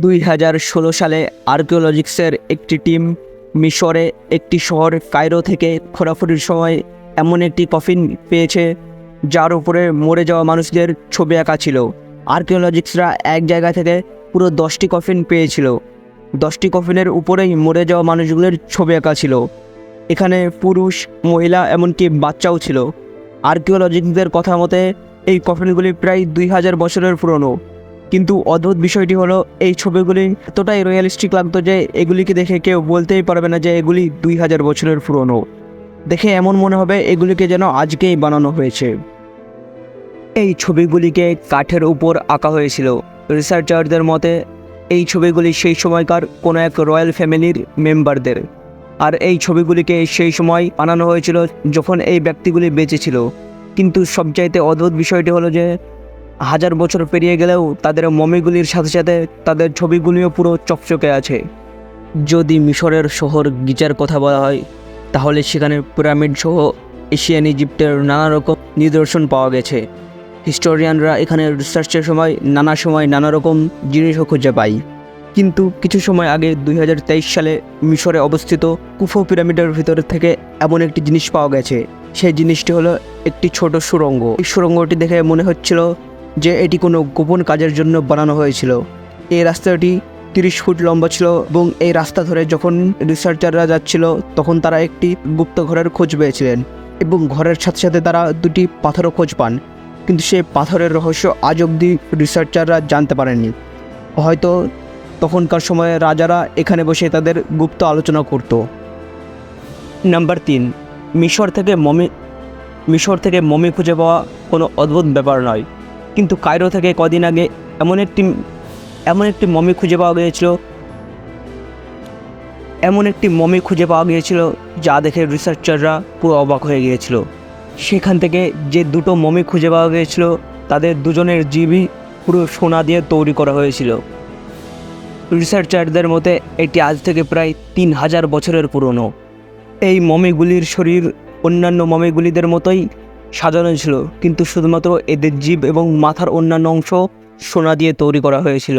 দুই হাজার ষোলো সালে আর্কিওলজিক্সের একটি টিম মিশরে একটি শহর কায়রো থেকে খোরাফুরির সময় এমন একটি কফিন পেয়েছে যার উপরে মরে যাওয়া মানুষদের ছবি আঁকা ছিল। আর্কিওলজিক্সরা এক জায়গা থেকে পুরো দশটি কফিন পেয়েছিল। দশটি কফিনের উপরেই মরে যাওয়া মানুষগুলোর ছবি আঁকা ছিল। এখানে পুরুষ, মহিলা এমনকি বাচ্চাও ছিল। আর্কিওলজিকদের কথা মতে, এই কফিনগুলি প্রায় দুই হাজার বছরের পুরনো। কিন্তু অদ্ভুত বিষয়টি হলো, এই ছবিগুলি এতটাই রিয়েলিস্টিক লাগতো যে এগুলিকে দেখে কেউ বলতেই পারবে না যে এগুলি দুই হাজার বছরের পুরনো। দেখে এমন মনে হবে এগুলিকে যেন আজকেই বানানো হয়েছে। এই ছবিগুলিকে কাঠের উপর আঁকা হয়েছিল। রিসার্চারদের মতে, এই ছবিগুলি সেই সময়কার কোনো এক রয়্যাল ফ্যামিলির মেম্বারদের আর এই ছবিগুলিকে সেই সময় বানানো হয়েছিল যখন এই ব্যক্তিগুলি বেঁচে ছিল। কিন্তু সবচাইতে অদ্ভুত বিষয়টি হলো যে হাজার বছর পেরিয়ে গেলেও তাদের মমিগুলির সাথে সাথে তাদের ছবিগুলিও পুরো চকচকে আছে। যদি মিশরের শহর গিজার কথা বলা হয়, তাহলে সেখানে পিরামিড সহ এশিয়ান ইজিপ্টের নানা রকম নিদর্শন পাওয়া গেছে। হিস্টোরিয়ানরা এখানে রিসার্চের সময় নানা সময় নানা রকম জিনিসও খুঁজে পায়। কিন্তু কিছু সময় আগে দুই হাজার তেইশ সালে মিশরে অবস্থিত কুফো পিরামিডের ভিতর থেকে এমন একটি জিনিস পাওয়া গেছে। সেই জিনিসটি হলো একটি ছোট সুড়ঙ্গ এই সুরঙ্গটি দেখে মনে হচ্ছিল যে এটি কোনো গোপন কাজের জন্য বানানো হয়েছিল। এই রাস্তাটি তিরিশ ফুট লম্বা ছিল এবং এই রাস্তা ধরে যখন রিসার্চাররা যাচ্ছিল, তখন তারা একটি গুপ্ত ঘরের খোঁজ পেয়েছিলেন এবং ঘরের সাথে সাথে তারা দুটি পাথরও খোঁজ পান। কিন্তু সেই পাথরের রহস্য আজ অবধি রিসার্চাররা জানতে পারেননি। হয়তো তখনকার সময়ে রাজারা এখানে বসে তাদের গুপ্ত আলোচনা করত। নাম্বার তিন, মিশর থেকে মমি মিশর থেকে মমি খুঁজে পাওয়া কোনো অদ্ভুত ব্যাপার নয়। কিন্তু কায়রো থেকে কদিন আগে এমন একটি এমন একটি মমি খুঁজে পাওয়া গিয়েছিল, এমন একটি মমি খুঁজে পাওয়া গিয়েছিল যা দেখে রিসার্চাররা পুরো অবাক হয়ে গিয়েছিল। সেখান থেকে যে দুটো মমি খুঁজে পাওয়া গিয়েছিল, তাদের দুজনের জীবই পুরো সোনা দিয়ে তৈরি করা হয়েছিল। রিসার্চারদের মতে, এটি আজ থেকে প্রায় তিন হাজার বছরের পুরনো। এই মমিগুলির শরীর অন্যান্য মমিগুলিদের মতোই সাজানো ছিল কিন্তু শুধুমাত্র এদের জীব এবং মাথার অন্যান্য অংশ সোনা দিয়ে তৈরি করা হয়েছিল।